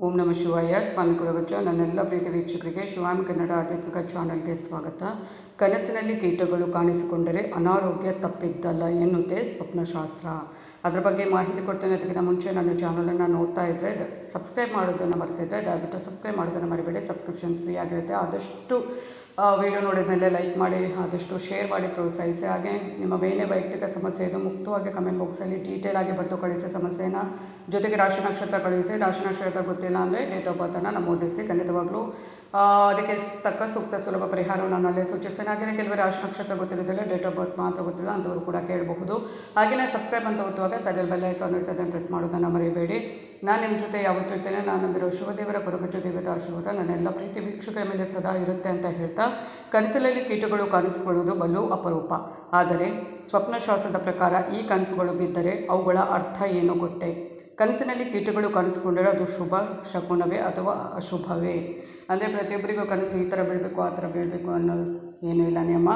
ಓಂ ನಮ ಶಿವಾಯ. ಸ್ವಾಮಿ ಕುಲಗಚ್ಚ ನನ್ನೆಲ್ಲ ಪ್ರೀತಿ ವೀಕ್ಷಕರಿಗೆ ಶಿವಾಮ್ ಕನ್ನಡ ಆಧ್ಯಾತ್ಮಿಕ ಚಾನಲ್ಗೆ ಸ್ವಾಗತ. ಕನಸಿನಲ್ಲಿ ಕೀಟಗಳು ಕಾಣಿಸಿಕೊಂಡರೆ ಅನಾರೋಗ್ಯ ತಪ್ಪಿದ್ದಲ್ಲ ಎನ್ನುತ್ತೆ ಸ್ವಪ್ನಶಾಸ್ತ್ರ. ಅದರ ಬಗ್ಗೆ ಮಾಹಿತಿ ಕೊಡ್ತೇನೆ. ಅದಕ್ಕಿಂತ ಮುಂಚೆ ನನ್ನ ಚಾನಲನ್ನು ನೋಡ್ತಾ ಇದ್ದರೆ ಸಬ್ಸ್ಕ್ರೈಬ್ ಮಾಡೋದನ್ನು ಮರ್ತಿದ್ರೆ ದಯವಿಟ್ಟು ಸಬ್ಸ್ಕ್ರೈಬ್ ಮಾಡೋದನ್ನು ಮರಿಬೇಡಿ. ಸಬ್ಸ್ಕ್ರಿಪ್ಷನ್ಸ್ ಫ್ರೀ ಆಗಿರುತ್ತೆ. ಆದಷ್ಟು ವಿಡಿಯೋ ನೋಡಿದ ಮೇಲೆ ಲೈಕ್ ಮಾಡಿ, ಆದಷ್ಟು ಶೇರ್ ಮಾಡಿ, ಪ್ರೋತ್ಸಾಹಿಸಿ. ಹಾಗೆ ನಿಮ್ಮ ಬೇನೆ ವೈಯಕ್ತಿಕ ಸಮಸ್ಯೆ ಇದು ಮುಕ್ತವಾಗಿ ಕಮೆಂಟ್ ಬಾಕ್ಸಲ್ಲಿ ಡೀಟೇಲ್ ಆಗಿ ಬರೆದು ಕಳಿಸಿ ಸಮಸ್ಯೆನ. ಜೊತೆಗೆ ರಾಶಿ ನಕ್ಷತ್ರ ಕಳುಹಿಸಿ ರಾಶಿ ನಕ್ಷತ್ರ ಗೊತ್ತಿಲ್ಲ ಅಂದರೆ ಡೇಟ್ ಆಫ್ ಬರ್ತನ್ನು ನಮೂದಿಸಿ ಖಂಡಿತವಾಗ್ಲೂ ಅದಕ್ಕೆ ತಕ್ಕ ಸೂಕ್ತ ಸುಲಭ ಪರಿಹಾರವನ್ನು ನಾನು ಅಲ್ಲೇ ಸೂಚಿಸ್ತೇನೆ. ಹಾಗೆಯೇ ಕೆಲವು ರಾಶಿ ನಕ್ಷತ್ರ ಗೊತ್ತಿರೋದಿಲ್ಲ ಡೇಟ್ ಆಫ್ ಬರ್ತ್ ಮಾತ್ರ ಗೊತ್ತಿಲ್ಲ ಅಂಥವ್ರು ಕೂಡ ಕೇಳಬಹುದು. ಹಾಗೆಯೇ ಸಬ್ಸ್ಕ್ರೈಬ್ ಅಂತ ಒತ್ತುವಾಗ ಸೈಡಲ್ಲಿ ಬೆಲ್ ಐಕಾನ್ ಇರ್ತದೆ ಪ್ರೆಸ್ ಮಾಡೋದನ್ನು ಮರಿಬೇಡಿ. ನಾನು ನಿಮ್ಮ ಜೊತೆ ಯಾವತ್ತೂ ಇರ್ತೇನೆ. ನಾನು ನಂಬಿರೋ ಶಿವದೇವರ ಕೊರಗಜ್ಜ ದೇವದ ಆಶೀರ್ವಾದ ನನ್ನೆಲ್ಲ ಪ್ರೀತಿ ವೀಕ್ಷಕರ ಮೇಲೆ ಸದಾ ಇರುತ್ತೆ ಅಂತ ಹೇಳ್ತಾ ಕನಸಲ್ಲಿ ಕೀಟಗಳು ಕಾಣಿಸಿಕೊಳ್ಳೋದು ಬಲು ಅಪರೂಪ. ಆದರೆ ಸ್ವಪ್ನಶ್ವಾಸದ ಪ್ರಕಾರ ಈ ಕನಸುಗಳು ಬಿದ್ದರೆ ಅವುಗಳ ಅರ್ಥ ಏನು ಗೊತ್ತೇ? ಕನಸಿನಲ್ಲಿ ಕೀಟಗಳು ಕಾಣಿಸಿಕೊಂಡರೆ ಅದು ಶುಭ ಶಕುನವೇ ಅಥವಾ ಅಶುಭವೇ? ಅಂದರೆ ಪ್ರತಿಯೊಬ್ಬರಿಗೂ ಕನಸು ಈ ಥರ ಬೀಳಬೇಕು, ಆ ಥರ ಬೀಳಬೇಕು ಅನ್ನೋದು ಏನೂ ಇಲ್ಲ ನಿಯಮ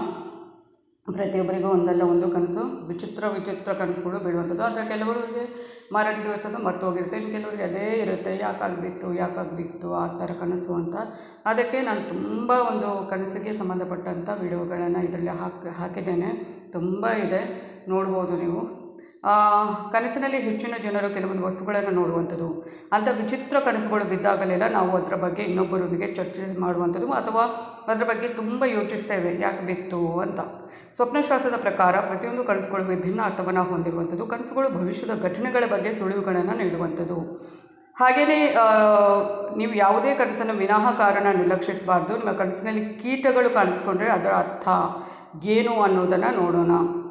ಪ್ರತಿಯೊಬ್ಬರಿಗೂ ಒಂದಲ್ಲ ಒಂದು ಕನಸು. ವಿಚಿತ್ರ ವಿಚಿತ್ರ ಕನಸುಗಳು ಬೀಳುವಂಥದ್ದು. ಆದರೆ ಕೆಲವರಿಗೆ ಮಾರನೇ ದಿವಸದ ಮರ್ತು ಹೋಗಿರುತ್ತೆ. ಇನ್ನು ಕೆಲವರಿಗೆ ಅದೇ ಇರುತ್ತೆ. ಯಾಕಾಗಬಿತ್ತು ಯಾಕಾಗಬಿತ್ತು ಆ ಥರ ಕನಸು ಅಂತ. ಅದಕ್ಕೆ ನಾನು ತುಂಬ ಒಂದು ಕನಸಿಗೆ ಸಂಬಂಧಪಟ್ಟಂಥ ವಿಡಿಯೋಗಳನ್ನು ಇದರಲ್ಲಿ ಹಾಕಿ, ಹಾಕಿದ್ದೇನೆ. ತುಂಬ ಇದೆ. ನೋಡ್ಬೋದು ನೀವು. ಕನಸಿನಲ್ಲಿ ಹೆಚ್ಚಿನ ಜನರು ಕೆಲವೊಂದು ವಸ್ತುಗಳನ್ನು ನೋಡುವಂಥದ್ದು. ಅಂಥ ವಿಚಿತ್ರ ಕನಸುಗಳು ಬಿದ್ದಾಗಲೆಲ್ಲ ನಾವು ಅದರ ಬಗ್ಗೆ ಇನ್ನೊಬ್ಬರೊಂದಿಗೆ ಚರ್ಚೆ ಮಾಡುವಂಥದ್ದು ಅಥವಾ ಅದರ ಬಗ್ಗೆ ತುಂಬ ಯೋಚಿಸ್ತೇವೆ. ಯಾಕೆ ಬಿತ್ತು ಅಂತ. ಸ್ವಪ್ನಶಾಸ್ತ್ರದ ಪ್ರಕಾರ ಪ್ರತಿಯೊಂದು ಕನಸುಗಳು ವಿಭಿನ್ನ ಅರ್ಥವನ್ನು ಹೊಂದಿರುವಂಥದ್ದು. ಕನಸುಗಳು ಭವಿಷ್ಯದ ಘಟನೆಗಳ ಬಗ್ಗೆ ಸುಳಿವುಗಳನ್ನು ನೀಡುವಂಥದ್ದು. ಹಾಗೆಯೇ ನೀವು ಯಾವುದೇ ಕನಸನ್ನು ವಿನಾಹ ಕಾರಣ ನಿರ್ಲಕ್ಷಿಸಬಾರ್ದು ನಿಮ್ಮ ಕನಸಿನಲ್ಲಿ ಕೀಟಗಳು ಕಾಣಿಸ್ಕೊಂಡ್ರೆ ಅದರ ಅರ್ಥ ಏನು ಅನ್ನೋದನ್ನು ನೋಡೋಣ.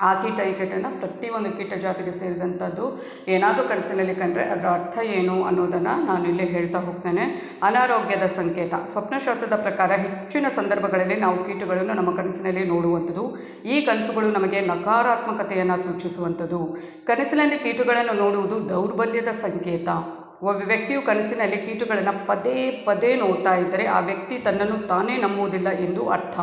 ಆ ಕೀಟ ಈ ಕೀಟನ ಪ್ರತಿಯೊಂದು ಕೀಟ ಜಾತಿಗೆ ಸೇರಿದಂಥದ್ದು ಏನಾದರೂ ಕನಸಿನಲ್ಲಿ ಕಂಡರೆ ಅದರ ಅರ್ಥ ಏನು ಅನ್ನೋದನ್ನು ನಾನು ಇಲ್ಲಿ ಹೇಳ್ತಾ ಹೋಗ್ತೇನೆ. ಅನಾರೋಗ್ಯದ ಸಂಕೇತ. ಸ್ವಪ್ನಶಾಸ್ತ್ರದ ಪ್ರಕಾರ ಹೆಚ್ಚಿನ ಸಂದರ್ಭಗಳಲ್ಲಿ ನಾವು ಕೀಟಗಳನ್ನು ನಮ್ಮ ಕನಸಿನಲ್ಲಿ ನೋಡುವಂಥದ್ದು. ಈ ಕನಸುಗಳು ನಮಗೆ ನಕಾರಾತ್ಮಕತೆಯನ್ನು ಸೂಚಿಸುವಂಥದ್ದು. ಕನಸಿನಲ್ಲಿ ಕೀಟಗಳನ್ನು ನೋಡುವುದು ದೌರ್ಬಲ್ಯದ ಸಂಕೇತ. ಒಬ್ಬ ವ್ಯಕ್ತಿಯು ಕನಸಿನಲ್ಲಿ ಕೀಟಗಳನ್ನು ಪದೇ ಪದೇ ನೋಡ್ತಾ ಇದ್ದರೆ ಆ ವ್ಯಕ್ತಿ ತನ್ನನ್ನು ತಾನೇ ನಂಬುವುದಿಲ್ಲ ಎಂದು ಅರ್ಥ.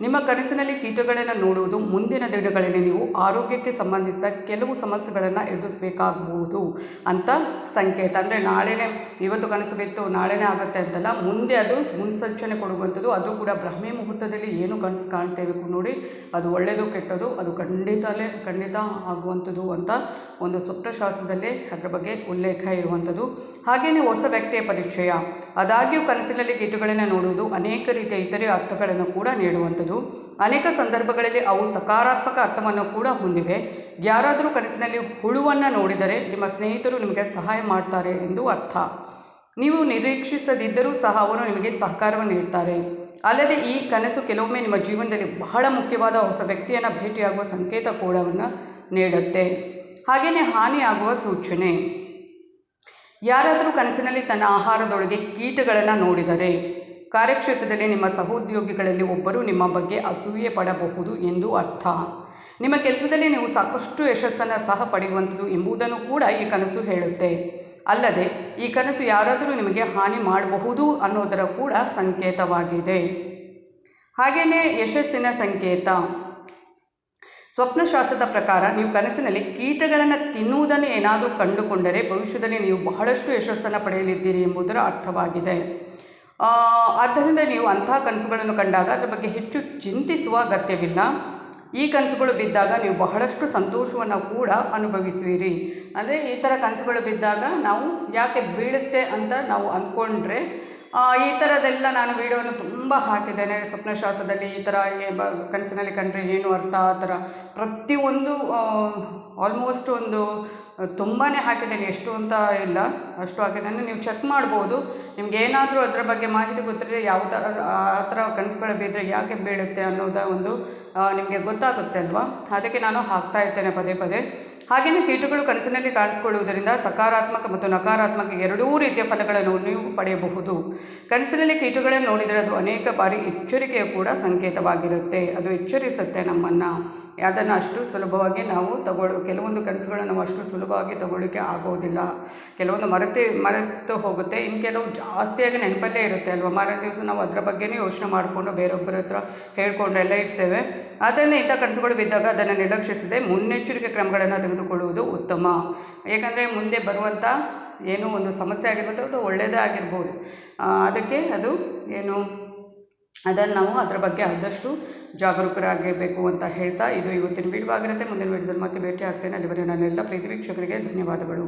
ನಿಮ್ಮ ಕನಸಿನಲ್ಲಿ ಕೀಟಗಳನ್ನು ನೋಡುವುದು ಮುಂದಿನ ದಿನಗಳಲ್ಲಿ ನೀವು ಆರೋಗ್ಯಕ್ಕೆ ಸಂಬಂಧಿಸಿದ ಕೆಲವು ಸಮಸ್ಯೆಗಳನ್ನು ಎದುರಿಸಬೇಕಾಗಬಹುದು ಅಂತ ಸಂಕೇತ. ಅಂದರೆ ನಾಳೆನೇ, ಇವತ್ತು ಕನಸು ಬಿತ್ತು, ನಾಳೆನೇ ಆಗುತ್ತೆ ಅಂತಲ್ಲ, ಮುಂದೆ ಅದು ಮುನ್ಸೂಚನೆ ಕೊಡುವಂಥದ್ದು, ಅದು ಕೂಡ ಬ್ರಹ್ಮಿ ಮುಹೂರ್ತದಲ್ಲಿ ಏನು ಕನಸು ಕಾಣ್ತೇವೆ ನೋಡಿ, ಅದು ಒಳ್ಳೆಯದು ಕೆಟ್ಟದು, ಅದು ಖಂಡಿತಲೇ, ಖಂಡಿತ ಆಗುವಂಥದ್ದು ಅಂತ ಒಂದು ಸುಪ್ತಶಾಸ್ತ್ರದಲ್ಲಿ ಅದರ ಬಗ್ಗೆ ಉಲ್ಲೇಖ ಇರುವಂಥದ್ದು. ಹಾಗೆಯೇ ಹೊಸ ವ್ಯಕ್ತಿಯ ಪರಿಚಯ. ಆದಾಗ್ಯೂ ಕನಸಿನಲ್ಲಿ ಗೀಟುಗಳನ್ನು ನೋಡುವುದು ಅನೇಕ ರೀತಿಯ ಇತರೆ ಅರ್ಥಗಳನ್ನು ಕೂಡ ನೀಡುವಂಥದ್ದು. ಅನೇಕ ಸಂದರ್ಭಗಳಲ್ಲಿ ಅವು ಸಕಾರಾತ್ಮಕ ಅರ್ಥವನ್ನು ಕೂಡ ಹೊಂದಿವೆ. ಯಾರಾದರೂ ಕನಸಿನಲ್ಲಿ ಹುಳುವನ್ನು ನೋಡಿದರೆ ನಿಮ್ಮ ಸ್ನೇಹಿತರು ನಿಮಗೆ ಸಹಾಯ ಮಾಡ್ತಾರೆ ಎಂದು ಅರ್ಥ. ನೀವು ನಿರೀಕ್ಷಿಸದಿದ್ದರೂ ಸಹ ಅವರು ನಿಮಗೆ ಸಹಕಾರವನ್ನು ನೀಡ್ತಾರೆ. ಅಲ್ಲದೆ ಈ ಕನಸು ಕೆಲವೊಮ್ಮೆ ನಿಮ್ಮ ಜೀವನದಲ್ಲಿ ಬಹಳ ಮುಖ್ಯವಾದ ಹೊಸ ವ್ಯಕ್ತಿಯನ್ನು ಭೇಟಿಯಾಗುವ ಸಂಕೇತ ಕೂಡವನ್ನು ನೀಡುತ್ತೆ. ಹಾಗೆಯೇ ಹಾನಿಯಾಗುವ ಸೂಚನೆ. ಯಾರಾದರೂ ಕನಸಿನಲ್ಲಿ ತನ್ನ ಆಹಾರದೊಳಗೆ ಕೀಟಗಳನ್ನು ನೋಡಿದರೆ ಕಾರ್ಯಕ್ಷೇತ್ರದಲ್ಲಿ ನಿಮ್ಮ ಸಹೋದ್ಯೋಗಿಗಳಲ್ಲಿ ಒಬ್ಬರು ನಿಮ್ಮ ಬಗ್ಗೆ ಅಸೂಯೆ ಪಡಬಹುದು ಎಂದು ಅರ್ಥ. ನಿಮ್ಮ ಕೆಲಸದಲ್ಲಿ ನೀವು ಸಾಕಷ್ಟು ಯಶಸ್ಸನ್ನು ಸಹ ಪಡೆಯುವಂಥದ್ದು ಎಂಬುದನ್ನು ಕೂಡ ಈ ಕನಸು ಹೇಳುತ್ತೆ. ಅಲ್ಲದೆ, ಈ ಕನಸು ಯಾರಾದರೂ ನಿಮಗೆ ಹಾನಿ ಮಾಡಬಹುದು ಅನ್ನೋದರ ಕೂಡ ಸಂಕೇತವಾಗಿದೆ. ಹಾಗೆಯೇ ಯಶಸ್ಸಿನ ಸಂಕೇತ. ಸ್ವಪ್ನಶಾಸ್ತ್ರದ ಪ್ರಕಾರ ನೀವು ಕನಸಿನಲ್ಲಿ ಕೀಟಗಳನ್ನು ತಿನ್ನುವುದನ್ನು ಏನಾದರೂ ಕಂಡುಕೊಂಡರೆ ಭವಿಷ್ಯದಲ್ಲಿ ನೀವು ಬಹಳಷ್ಟು ಯಶಸ್ಸನ್ನು ಪಡೆಯಲಿದ್ದೀರಿ ಎಂಬುದರ ಅರ್ಥವಾಗಿದೆ. ಆದ್ದರಿಂದ ನೀವು ಅಂತಹ ಕನಸುಗಳನ್ನು ಕಂಡಾಗ ಅದರ ಬಗ್ಗೆ ಹೆಚ್ಚು ಚಿಂತಿಸುವ ಅಗತ್ಯವಿಲ್ಲ. ಈ ಕನಸುಗಳು ಬಿದ್ದಾಗ ನೀವು ಬಹಳಷ್ಟು ಸಂತೋಷವನ್ನು ಕೂಡ ಅನುಭವಿಸುವಿರಿ. ಅಂದರೆ ಈ ಥರ ಕನಸುಗಳು ಬಿದ್ದಾಗ ನಾವು ಯಾಕೆ ಬೀಳುತ್ತೆ ಅಂತ ನಾವು ಅಂದ್ಕೊಂಡ್ರೆ ಈ ಥರದ್ದೆಲ್ಲ ನಾನು ವಿಡಿಯೋವನ್ನು ತುಂಬ ಹಾಕಿದ್ದೇನೆ. ಸ್ವಪ್ನಶ್ವಾಸದಲ್ಲಿ ಈ ಥರ ಕನಸಿನಲ್ಲಿ ಕಂಡ್ರೆ ಏನು ಅರ್ಥ? ಆ ಥರ ಪ್ರತಿಯೊಂದು ಆಲ್ಮೋಸ್ಟ್ ಒಂದು ತುಂಬಾ ಹಾಕಿದ್ದೇನೆ. ಎಷ್ಟು ಅಂತ ಇಲ್ಲ. ಅಷ್ಟು ಹಾಕಿದ್ದೇನೆ. ನೀವು ಚೆಕ್ ಮಾಡ್ಬೋದು. ನಿಮ್ಗೆ ಏನಾದರೂ ಅದರ ಬಗ್ಗೆ ಮಾಹಿತಿ ಗೊತ್ತಿರಲಿ ಯಾವ ಥರ ಆ ಥರ ಕನಸುಗಳು ಬಿದ್ದರೆ ಯಾಕೆ ಬೀಳುತ್ತೆ ಅನ್ನೋದ ಒಂದು ನಿಮಗೆ ಗೊತ್ತಾಗುತ್ತೆ ಅಲ್ವಾ? ಅದಕ್ಕೆ ನಾನು ಹಾಕ್ತಾ ಇರ್ತೇನೆ ಪದೇ ಪದೇ. ಹಾಗೆಯೇ ಕೀಟಗಳು ಕನಸಿನಲ್ಲಿ ಕಾಣಿಸಿಕೊಳ್ಳುವುದರಿಂದ ಸಕಾರಾತ್ಮಕ ಮತ್ತು ನಕಾರಾತ್ಮಕ ಎರಡೂ ರೀತಿಯ ಫಲಗಳನ್ನು ನೀವು ಪಡೆಯಬಹುದು. ಕನಸಿನಲ್ಲಿ ಕೀಟಗಳನ್ನು ನೋಡಿದರೆ ಅದು ಅನೇಕ ಬಾರಿ ಎಚ್ಚರಿಕೆಯ ಕೂಡ ಸಂಕೇತವಾಗಿರುತ್ತೆ. ಅದು ಎಚ್ಚರಿಸುತ್ತೆ ನಮ್ಮನ್ನು. ಅದನ್ನು ಅಷ್ಟು ಸುಲಭವಾಗಿ ನಾವು ತಗೊಳ್ಳೋ ಕೆಲವೊಂದು ಕನಸುಗಳನ್ನು ನಾವು ಅಷ್ಟು ಸುಲಭವಾಗಿ ತಗೊಳ್ಳಿಕ್ಕೆ ಆಗೋದಿಲ್ಲ. ಕೆಲವೊಂದು ಮರೆತು ಮರೆತು ಹೋಗುತ್ತೆ. ಇನ್ನು ಕೆಲವು ಜಾಸ್ತಿಯಾಗಿ ನೆನಪಲ್ಲೇ ಇರುತ್ತೆ ಅಲ್ವಾ? ಮಾರನೇ ದಿವಸ ನಾವು ಅದರ ಬಗ್ಗೆನೇ ಯೋಚನೆ ಮಾಡಿಕೊಂಡು ಬೇರೊಬ್ಬರ ಹತ್ರ ಹೇಳ್ಕೊಂಡು ಎಲ್ಲ ಇರ್ತೇವೆ. ಆದ್ದರಿಂದ ಇಂಥ ಕನಸುಗಳು ಬಿದ್ದಾಗ ಅದನ್ನು ನಿರ್ಲಕ್ಷಿಸದೆ ಮುನ್ನೆಚ್ಚರಿಕೆ ಕ್ರಮಗಳನ್ನು ತೆಗೆದುಕೊಳ್ಳುವುದು ಉತ್ತಮ. ಏಕೆಂದರೆ ಮುಂದೆ ಬರುವಂಥ ಏನೋ ಒಂದು ಸಮಸ್ಯೆ ಆಗಿರ್ಬೋದು, ಅದು ಒಳ್ಳೆಯದೇ ಆಗಿರ್ಬೋದು. ಅದಕ್ಕೆ ಅದು ಏನು, ಅದನ್ನು ನಾವು ಅದರ ಬಗ್ಗೆ ಆದಷ್ಟು ಜಾಗರೂಕರಾಗಿರಬೇಕು ಅಂತ ಹೇಳ್ತಾ ಇದು ಇವತ್ತಿನ ವಿಡಿಯೋ ಆಗಿರುತ್ತೆ. ಮುಂದಿನ ವಿಡಿಯೋದಲ್ಲಿ ಮತ್ತೆ ಭೇಟಿ ಆಗ್ತೇನೆ ಅಲ್ಲಿವರೆಗೆ ನನ್ನೆಲ್ಲ ಪ್ರೀತಿ ವೀಕ್ಷಕರಿಗೆ ಧನ್ಯವಾದಗಳು.